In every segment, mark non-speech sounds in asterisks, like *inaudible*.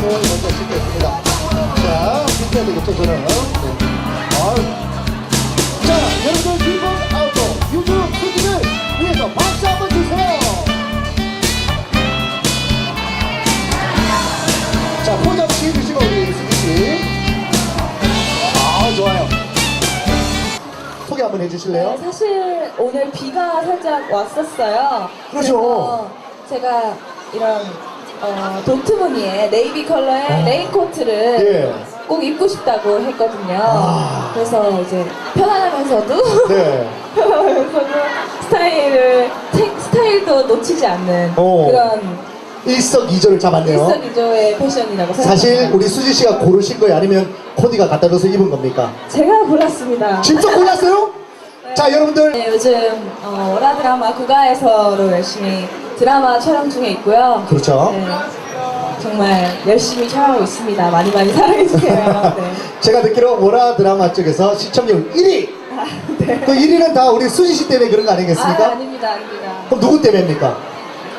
사진을 먼저 찍겠습니다. 자, 비춰야 되겠죠, 저는. 네. 아유. 자, 여러분들 비볼 아웃도 유주 수지를 위해서 박수 한번 주세요. 자, 포장 취해주시고 우리 수지 씨. 아, 좋아요. 소개 한번 해주실래요? 네, 사실 오늘 비가 살짝 왔었어요. 그렇죠. 그래서 제가 이런 어, 도트무늬의 네이비 컬러의 레인코트를 예. 꼭 입고 싶다고 했거든요. 아. 그래서 이제 편안하면서도 네. *laughs* 편안하면서도 스타일을 색- 스타일도 놓치지 않는 오. 그런 일석이조를 잡았네요. 일석이조의 패션이라고 생각합니다. 사실 우리 수지 씨가 고르신 거예요? 아니면 코디가 갖다 줘서 입은 겁니까? 제가 골랐습니다. 직접 골랐어요? *laughs* 자, 여러분들. 네, 요즘 어, 월화 드라마 국가에서로 열심히 드라마 촬영 중에 있고요. 그렇죠. 네, 정말 열심히 촬영하고 있습니다. 많이 많이 사랑해주세요. 네. *laughs* 제가 듣기로 월화 드라마 쪽에서 시청률 1위! 아, 네. 그 1위는 다 우리 수지 씨 때문에 그런 거 아, 아니겠습니까? 아닙니다, 아닙니다. 그럼 누구 때문입니까?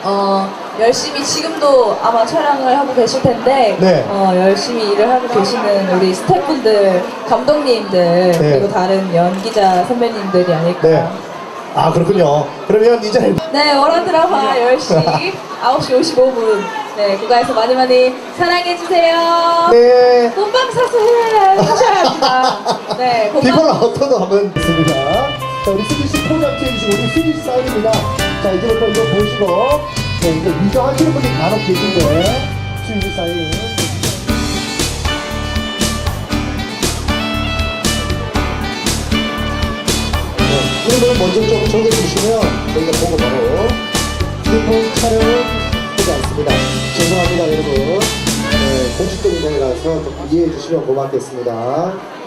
어, 열심히 지금도 아마 촬영을 하고 계실 텐데, 네. 어, 열심히 일을 하고 계시는 우리 스태프분들, 감독님들, 그리고 다른 연기자 선배님들이 아닐까. 네. 아, 그렇군요. 그러면 이제 네, 월화 드라마 10시, 9시 55분. 네, 국가에서 많이 많이 사랑해주세요. 네. 본방 사수해 하셔야 합니다. 네, 본방 비볼 아우터도 한번 있습니다. 자, 우리 수지 씨 포장 해주시고 우리 수지 씨 사인입니다. 자, 이제부터 이거 보시고 네, 이거 위정하시는 분이 간혹 계신데 수지 씨 사인. 네, 이름을 먼저 좀 적어 주시면 저희가 보고 바로 휴대폰 촬영은 하지 않습니다. 죄송합니다, 여러분. 네, 공식적인 좀 이해해 주시면 고맙겠습니다.